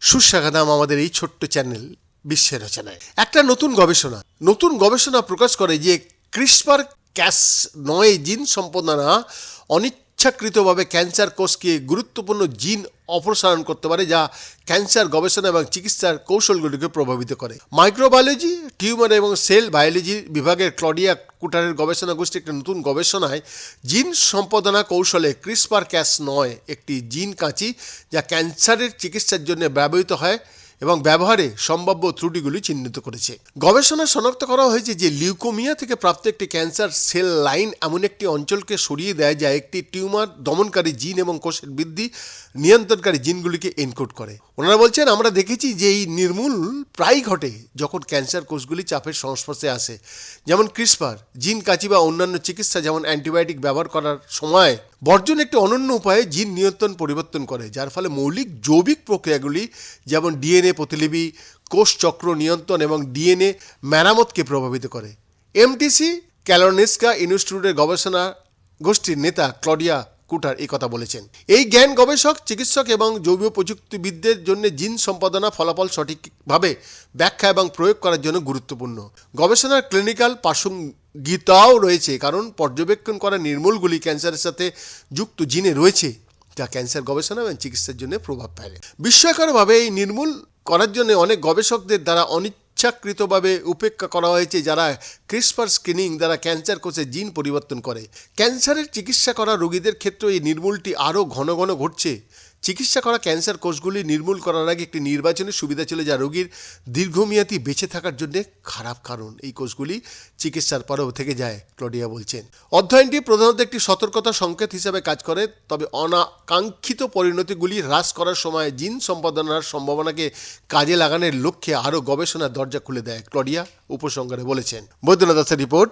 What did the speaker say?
সুস্বাগতম আমাদের এই ছোট্ট চ্যানেল বিশ্বের রচনায়। একটা নতুন গবেষণা নতুন গবেষণা প্রকাশ করে যে ক্রিসপার ক্যাস নয় জিন সম্পাদনা অনিচ্ছাকৃতভাবে ক্যান্সার কোষকে গুরুত্বপূর্ণ জিন অপসারণ করতে পারে, যা ক্যান্সার গবেষণা এবং চিকিৎসার কৌশলগুলিকে প্রভাবিত করে। মাইক্রোবায়োলজি, টিউমার এবং সেল বায়োলজি বিভাগের ক্লডিয়া কুটারের গবেষণা গোষ্ঠী একটি নতুন গবেষণায় জিন সম্পাদনা কৌশলে ক্রিসপার ক্যাস নয়, একটি জিন কাঁচি যা ক্যান্সারের চিকিৎসার জন্য ব্যবহৃত হয়। এবং ব্যবহারে সম্ভাব্য ত্রুটিগুলি চিহ্নিত করেছে। গবেষণা শনাক্ত করা হয়েছে যে লিউকোমিয়া থেকে প্রাপ্ত একটি ক্যান্সার সেল লাইন এমন একটি অঞ্চলকে সরিয়ে দেয় যা একটি টিউমার দমনকারী জিন এবং কোষের বৃদ্ধি নিয়ন্ত্রণকারী জিনগুলিকে এনকোড করে। ওনারা বলছেন, আমরা দেখেছি যে এই নির্মূল প্রায় ঘটে যখন ক্যান্সার কোষগুলি চাপের সংস্পর্শে আসে। যেমন ক্রিসপার, জিন কাঁচি বা অন্যান্য চিকিৎসা যেমন অ্যান্টিবায়োটিক ব্যবহার করার সময় বর্জন একটি অনন্য উপায়ে জিন নিয়ন্ত্রণ পরিবর্তন করে, যার ফলে মৌলিক জৈবিক প্রক্রিয়াগুলি যেমন ডিএনএ প্রতিলিপি কোষচক্র নিয়ন্ত্রণ এবং ডিএনএ মেরামতকে প্রভাবিত করে। এমটিসি, ক্যালোনেস্কা ইনস্টিটিউটের গবেষণা গোষ্ঠীর নেতা ক্লডিয়া কুটার এই কথা বলেছেন। এই জ্ঞান গবেষক, চিকিৎসক এবং জৈব প্রযুক্তিবিদদের জন্য জিন সম্পাদনা ফলাফল সঠিকভাবে ব্যাখ্যা এবং প্রয়োগ করার জন্য গুরুত্বপূর্ণ। গবেষণার ক্লিনিক্যাল প্রাসঙ্গিকতাও রয়েছে, কারণ পর্যবেক্ষণ করা নির্মূলগুলি ক্যান্সারের সাথে যুক্ত জিনে রয়েছে, যা ক্যান্সার গবেষণা এবং চিকিৎসার জন্য প্রভাব ফেলে। বিস্ময়করভাবে এই নির্মূল করার জন্য অনেক গবেষকদের দ্বারা অনিচ্ছাকৃতভাবে উপেক্ষা করা হয়েছে, যারা ক্রিসপার স্ক্রিনিং দ্বারা ক্যান্সার কোষে জিন পরিবর্তন করে। ক্যান্সারের চিকিৎসা করা রোগীদের ক্ষেত্রে এই নির্মূলটি আরও ঘন ঘন ঘটছে। চিকিৎসা করা ক্যান্সার কোষগুলি নির্মূল করার আগে একটি নির্বাচনের সুবিধা ছিল যা রোগীর দীর্ঘমেয়াদী বেঁচে থাকার জন্য খারাপ কারণ। এই কোষগুলি চিকিৎসার পরেও থেকে যায়, ক্লডিয়া বলছেন। অধ্যয়নটি প্রধানত একটি সতর্কতা সংকেত হিসাবে কাজ করে, তবে অনাকাঙ্ক্ষিত পরিণতিগুলি হ্রাস করার সময় জিন সম্পাদনার সম্ভাবনাকে কাজে লাগানোর লক্ষ্যে আরও গবেষণার দরজা খুলে দেয়, ক্লডিয়া উপসংহারে বলেছেন। বৈদ্যনাথ দাসের রিপোর্ট।